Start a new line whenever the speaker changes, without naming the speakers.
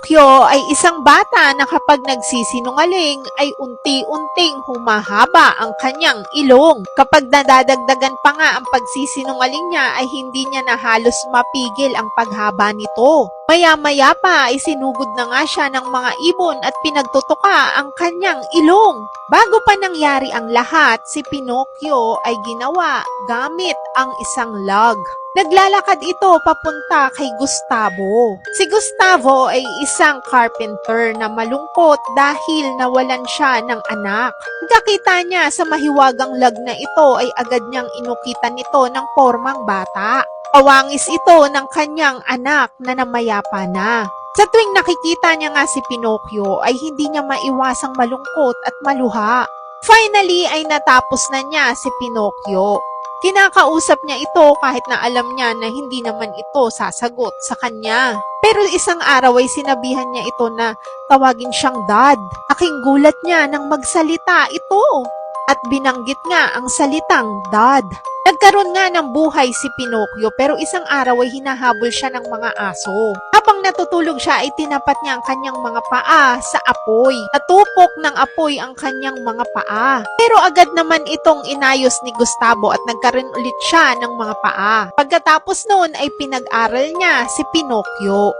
Pinocchio ay isang bata na kapag nagsisinungaling ay unti-unting humahaba ang kanyang ilong. Kapag nadadagdagan pa nga ang pagsisinungaling niya ay hindi niya na halos mapigil ang paghaba nito. Maya-maya pa ay sinugod na nga siya ng mga ibon at pinagtutuka ang kanyang ilong. Bago pa nangyari ang lahat, si Pinocchio ay ginawa gamit ang isang log. Naglalakad ito papunta kay Gustavo. Si Gustavo ay isang carpenter na malungkot dahil nawalan siya ng anak. Pagkakita niya sa mahiwagang lag na ito ay agad niyang inukitan nito ng formang bata. Awangis ito ng kanyang anak na namayapa na. Sa tuwing nakikita niya nga si Pinocchio ay hindi niya maiwasang malungkot at maluha. Finally ay natapos na niya si Pinocchio. Kinakausap niya ito kahit na alam niya na hindi naman ito sasagot sa kanya. Pero isang araw ay sinabihan niya ito na tawagin siyang dad. Aking gulat niya nang magsalita ito. At binanggit nga ang salitang dad. Nagkaroon nga ng buhay si Pinocchio pero isang araw ay hinahabol siya ng mga aso. Habang natutulog siya ay tinapat niya ang kanyang mga paa sa apoy. Natupok ng apoy ang kanyang mga paa. Pero agad naman itong inayos ni Gustavo at nagkaroon ulit siya ng mga paa. Pagkatapos noon ay pinag-aral niya si Pinocchio.